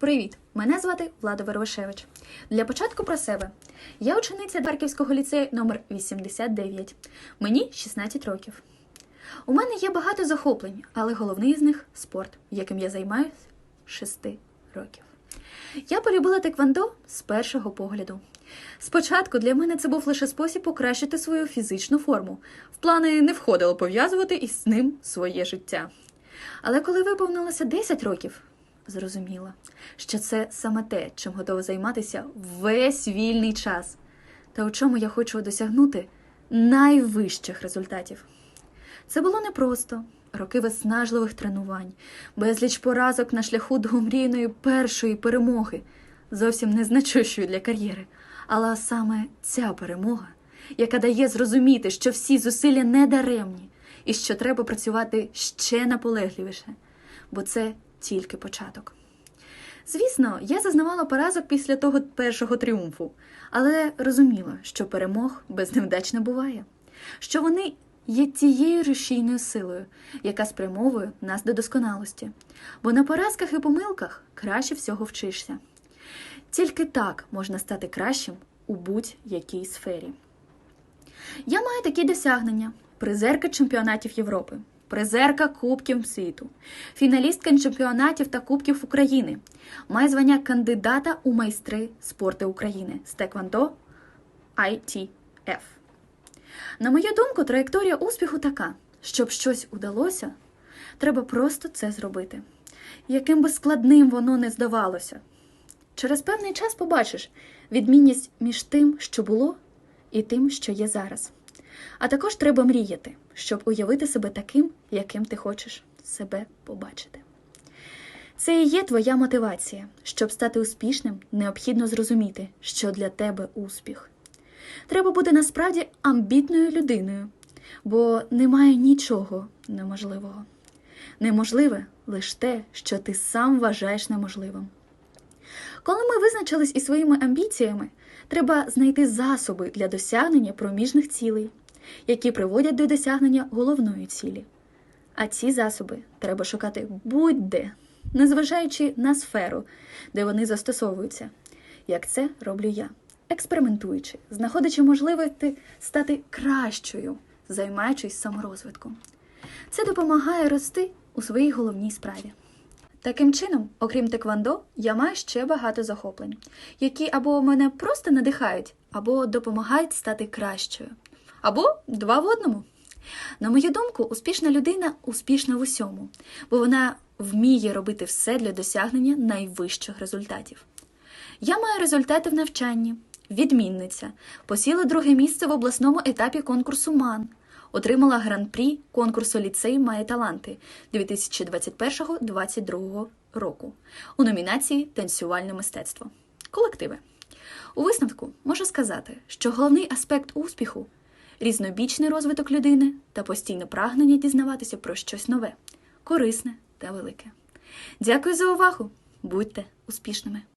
Привіт! Мене звати Влада Вервишевич. Для початку про себе. Я учениця Харківського ліцею номер 89. Мені 16 років. У мене є багато захоплень, але головний з них спорт, яким я займаюся 6 років. Я полюбила теквандо з першого погляду. Спочатку для мене це був лише спосіб покращити свою фізичну форму. В плани не входило пов'язувати із ним своє життя. Але коли виповнилося 10 років, зрозуміла, що це саме те, чим готова займатися весь вільний час, та у чому я хочу досягнути найвищих результатів. Це було непросто. Роки виснажливих тренувань, безліч поразок на шляху до омрійної першої перемоги, зовсім незначущої для кар'єри. Але саме ця перемога, яка дає зрозуміти, що всі зусилля не даремні, і що треба працювати ще наполегливіше, бо це тільки початок. Звісно, я зазнавала поразок після того першого тріумфу, але розуміла, що перемог без невдач не буває, що вони є тією рушійною силою, яка спрямовує нас до досконалості, бо на поразках і помилках краще всього вчишся. Тільки так можна стати кращим у будь-якій сфері. Я маю такі досягнення: призерка чемпіонатів Європи, призерка Кубків світу, фіналістка чемпіонатів та Кубків України, має звання кандидата у майстри спорту України з Теквандо ITF. На мою думку, траєкторія успіху така: щоб щось удалося, треба просто це зробити. Яким би складним воно не здавалося. Через певний час побачиш відмінність між тим, що було, і тим, що є зараз. А також треба мріяти, щоб уявити себе таким, яким ти хочеш себе побачити. Це і є твоя мотивація. Щоб стати успішним, необхідно зрозуміти, що для тебе успіх. Треба бути насправді амбітною людиною, бо немає нічого неможливого. Неможливе лише те, що ти сам вважаєш неможливим. Коли ми визначились із своїми амбіціями, треба знайти засоби для досягнення проміжних цілей, які приводять до досягнення головної цілі. А ці засоби треба шукати будь-де, незважаючи на сферу, де вони застосовуються, як це роблю я, експериментуючи, знаходячи можливості стати кращою, займаючись саморозвитком. Це допомагає рости у своїй головній справі. Таким чином, окрім теквандо, я маю ще багато захоплень, які або мене просто надихають, або допомагають стати кращою, або два в одному. На мою думку, успішна людина успішна в усьому, бо вона вміє робити все для досягнення найвищих результатів. Я маю результати в навчанні, відмінниця, посіла друге місце в обласному етапі конкурсу МАН, отримала гран-прі конкурсу Ліцей має таланти 2021-2022 року у номінації Танцювальне мистецтво. Колективи. У висновку можу сказати, що головний аспект успіху різнобічний розвиток людини та постійне прагнення дізнаватися про щось нове, корисне та велике. Дякую за увагу! Будьте успішними!